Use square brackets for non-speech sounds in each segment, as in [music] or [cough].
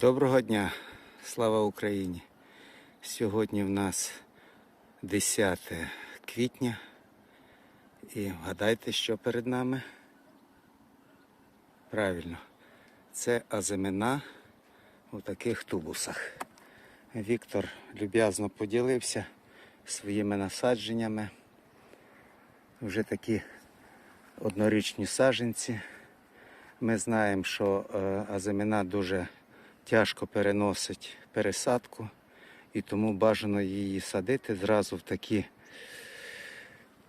Доброго дня, слава Україні! Сьогодні в нас 10 квітня. І вгадайте, що перед нами? Правильно, це азимина у таких тубусах. Віктор люб'язно поділився своїми насадженнями. Вже такі однорічні саджанці. Ми знаємо, що е, азимина дуже тяжко переносить пересадку, і тому бажано її садити зразу в такі.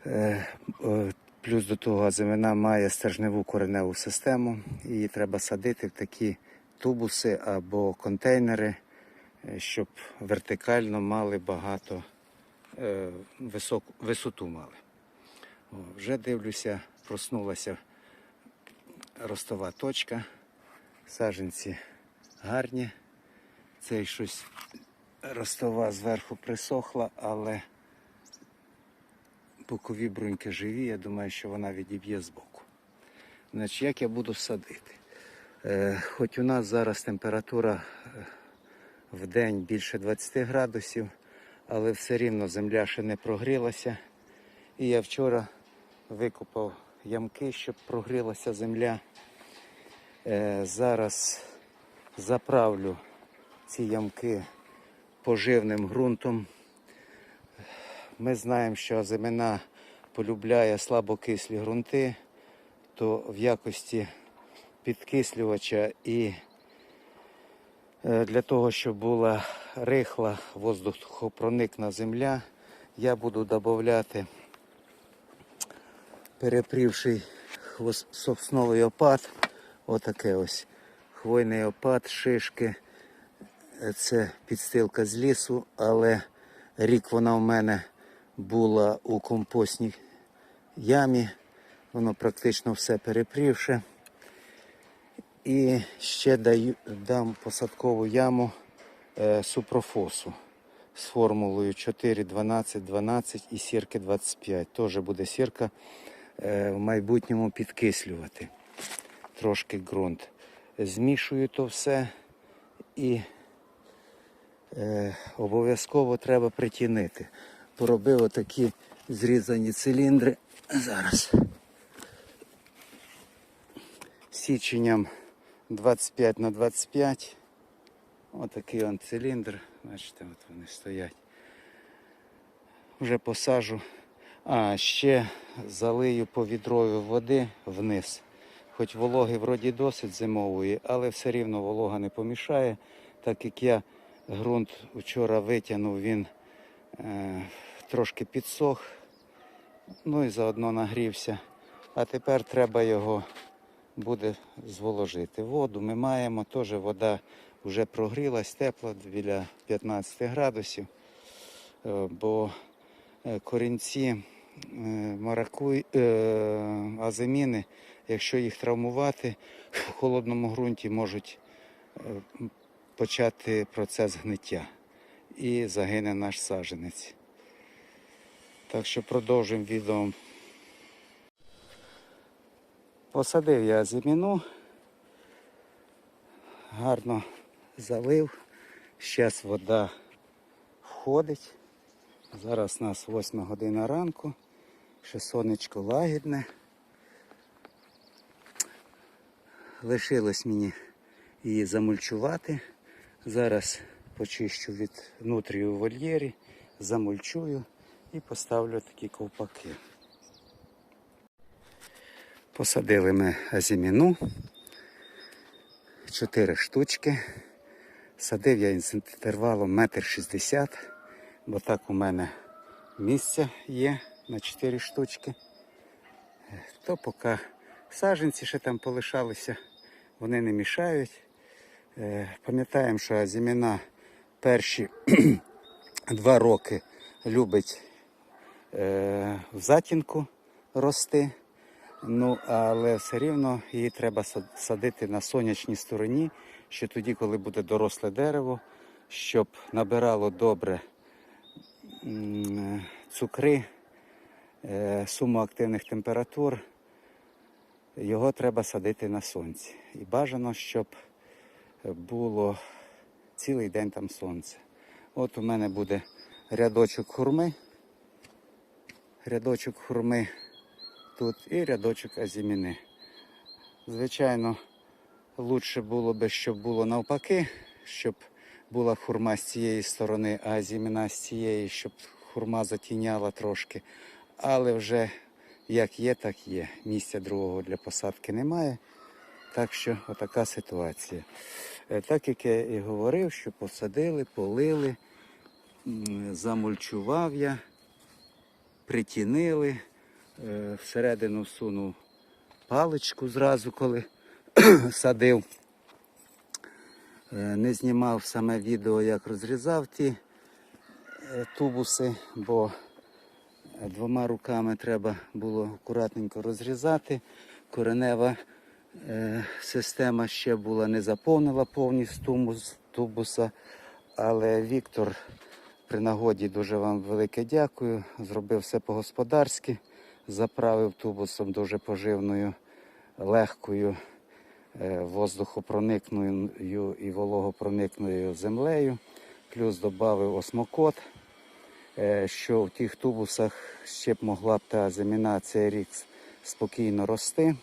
е, е, Плюс до того азимина має стержневу кореневу систему. Її треба садити в такі тубуси або контейнери, е, щоб вертикально мали багато високу, висоту мали. О, вже дивлюся, проснулася ростова точка. Саженці гарні. Цей щось ростова зверху присохла, але бокові бруньки живі. Я думаю, що вона відіб'є збоку. Значить, як я буду садити? Е, хоч у нас зараз температура е, в день більше 20 градусів, але все рівно земля ще не прогрілася. І я вчора викопав ямки, щоб прогрілася земля. Е, зараз заправлю ці ямки поживним ґрунтом. Ми знаємо, що земина полюбляє слабокислі ґрунти, то в якості підкислювача і е, для того, щоб була рихла воздухопроникна земля, я буду додати перепрівший сосновий опад. Отаке ось хвойний опад, шишки. Е, Це підстилка з лісу, але рік вона в мене була у компостній ямі. Воно практично все перепрівше. І ще даю, дам посадкову яму е, супрофосу з формулою 4, 12, 12 і сірки 25. Теж буде сірка е, в майбутньому підкислювати трошки ґрунт. Змішую то все і е, обов'язково треба притінити. Поробив отакі зрізані циліндри. Зараз. Січенням 25 на 25. Отакий он циліндр. Бачите, от вони стоять. Вже посажу. А, ще залию по відрою води вниз. Хоч вологи вроді досить зимової, але все рівно волога не помішає. Так як я ґрунт вчора витягнув, він е, трошки підсох, ну і заодно нагрівся. А тепер треба його буде зволожити. Воду ми маємо, теж вода вже прогрілась, тепла біля 15 градусів, Е, бо е, корінці е, маракуй, азиміни, якщо їх травмувати, в холодному ґрунті можуть е, почати процес гниття і загине наш саженець. Так що продовжимо відео. Посадив я зиміну, гарно залив. Зараз вода входить. Зараз у нас 8 година ранку, ще сонечко лагідне. Лишилось мені її замульчувати. Зараз почищу від внутрі у вольєрі, замульчую і поставлю такі ковпаки. Посадили ми азіміну. Чотири штучки. Садив я інтервалом метр шістдесят, бо так у мене місця є на 4 штучки. То поки саженці ще там полишалися, вони не мішають. Е, Пам'ятаємо, що азіміна перші [clears throat] два роки любить е, в затінку рости. Ну, але все рівно її треба садити на сонячній стороні, що тоді, коли буде доросле дерево, щоб набирало добре е, цукри, суму активних температур, його треба садити на сонці. І бажано, щоб було цілий день там сонце. От у мене буде рядочок хурми, рядочок хурми тут і рядочок азіміни. Звичайно, лучше було би, щоб було навпаки, щоб була хурма з цієї сторони, а азіміна з цієї, щоб хурма затіняла трошки. Але вже як є, так є. Місця другого для посадки немає. Так що отака ситуація. Е, Так як я і говорив, що посадили, полили, замульчував я, притінили, е, всередину всунув паличку зразу, коли [clears throat] садив. Е, Не знімав саме відео, як розрізав ті тубуси, бо двома руками треба було акуратненько розрізати. Коренева е, система ще була не заповнила повністю тубуса, але Віктор при нагоді дуже вам велике дякую. Зробив все по-господарськи, заправив тубусом дуже поживною, легкою е, воздухопроникною і вологопроникною землею. Плюс додав осмокот, що в тих тубусах ще б могла б та земіна цей рік спокійно рости.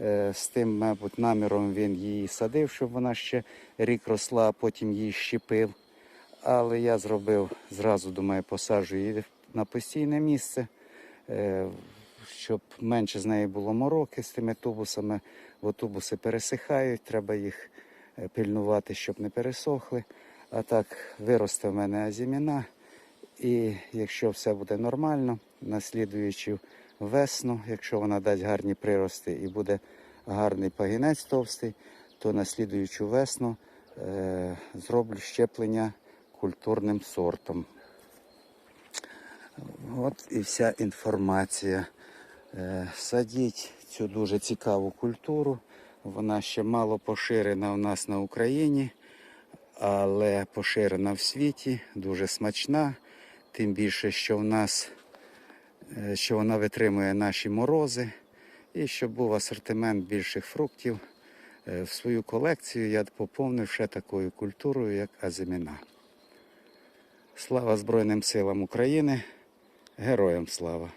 Е, З тим, мабуть, наміром він її садив, щоб вона ще рік росла, а потім її щепив. Але я зробив зразу, думаю, посаджу її на постійне місце, е, щоб менше з неї було мороки з тими тубусами, бо тубуси пересихають, треба їх е, пильнувати, щоб не пересохли. А так виросте в мене азіміна. І якщо все буде нормально, наслідуючи весну, якщо вона дасть гарні прирости і буде гарний пагінець товстий, то наслідуючу весну е, зроблю щеплення культурним сортом. От і вся інформація. Е, Садіть цю дуже цікаву культуру. Вона ще мало поширена у нас на Україні, але поширена в світі, дуже смачна. Тим більше, що в нас е, що вона витримує наші морози, і щоб був асортимент більших фруктів. Е, В свою колекцію я поповнив ще такою культурою, як азиміна. Слава Збройним силам України! Героям слава!